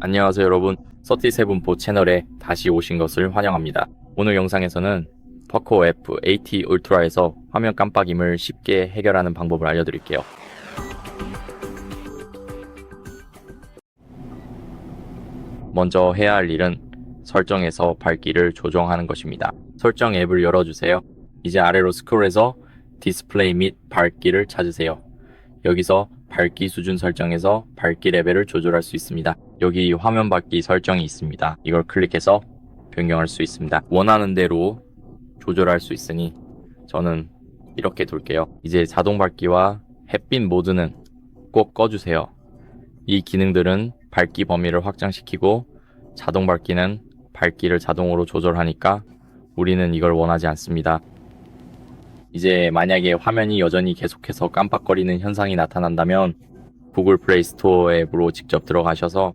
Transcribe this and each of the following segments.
안녕하세요 여러분. 37보 채널에 다시 오신 것을 환영합니다. 오늘 영상에서는 퍼코 F AT 울트라에서 화면 깜빡임을 쉽게 해결하는 방법을 알려드릴게요. 먼저 해야 할 일은 설정에서 밝기를 조정하는 것입니다. 설정 앱을 열어주세요. 이제 아래로 스크롤해서 디스플레이 및 밝기를 찾으세요. 여기서 밝기 수준 설정에서 밝기 레벨을 조절할 수 있습니다. 여기 화면 밝기 설정이 있습니다. 이걸 클릭해서 변경할 수 있습니다. 원하는 대로 조절할 수 있으니 저는 이렇게 둘게요. 이제 자동 밝기와 햇빛 모드는 꼭 꺼주세요. 이 기능들은 밝기 범위를 확장시키고 자동 밝기는 밝기를 자동으로 조절하니까 우리는 이걸 원하지 않습니다. 이제 만약에 화면이 여전히 계속해서 깜빡거리는 현상이 나타난다면 구글 플레이 스토어 앱으로 직접 들어가셔서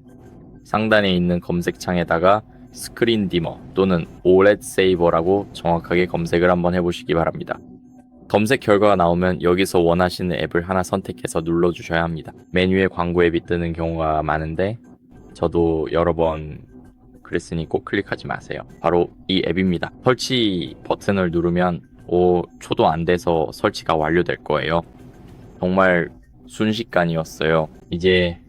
상단에 있는 검색창에다가 스크린 디머 또는 OLED 세이버라고 정확하게 검색을 한번 해보시기 바랍니다. 검색 결과가 나오면 여기서 원하시는 앱을 하나 선택해서 눌러주셔야 합니다. 메뉴에 광고 앱이 뜨는 경우가 많은데 저도 여러 번 그랬으니 꼭 클릭하지 마세요. 바로 이 앱입니다. 설치 버튼을 누르면 오, 초도 안 돼서 설치가 완료될 거예요. 정말 순식간이었어요. 이제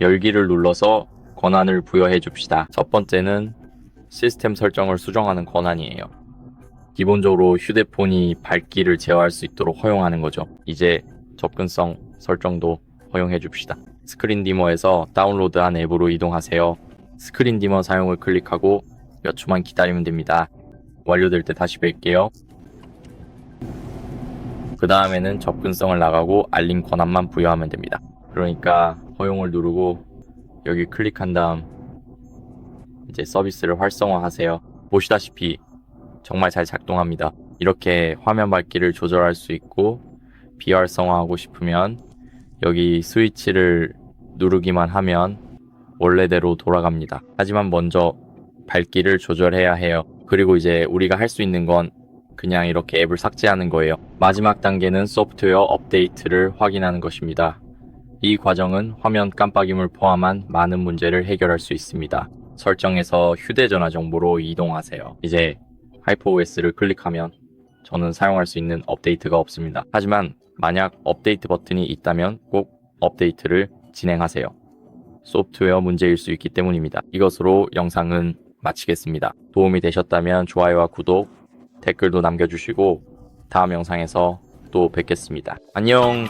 열기를 눌러서 권한을 부여해 줍시다. 첫 번째는 시스템 설정을 수정하는 권한이에요. 기본적으로 휴대폰이 밝기를 제어할 수 있도록 허용하는 거죠. 이제 접근성 설정도 허용해 줍시다. 스크린 디머에서 다운로드한 앱으로 이동하세요. 스크린 디머 사용을 클릭하고 몇 초만 기다리면 됩니다. 완료될 때 다시 뵐게요. 그 다음에는 접근성을 나가고 알림 권한만 부여하면 됩니다. 그러니까 허용을 누르고 여기 클릭한 다음 이제 서비스를 활성화하세요. 보시다시피 정말 잘 작동합니다. 이렇게 화면 밝기를 조절할 수 있고 비활성화하고 싶으면 여기 스위치를 누르기만 하면 원래대로 돌아갑니다. 하지만 먼저 밝기를 조절해야 해요. 그리고 이제 우리가 할 수 있는 건 그냥 이렇게 앱을 삭제하는 거예요. 마지막 단계는 소프트웨어 업데이트를 확인하는 것입니다. 이 과정은 화면 깜빡임을 포함한 많은 문제를 해결할 수 있습니다. 설정에서 휴대전화 정보로 이동하세요. 이제 하이퍼OS를 클릭하면 저는 사용할 수 있는 업데이트가 없습니다. 하지만 만약 업데이트 버튼이 있다면 꼭 업데이트를 진행하세요. 소프트웨어 문제일 수 있기 때문입니다. 이것으로 영상은 마치겠습니다. 도움이 되셨다면 좋아요와 구독, 댓글도 남겨주시고 다음 영상에서 또 뵙겠습니다. 안녕!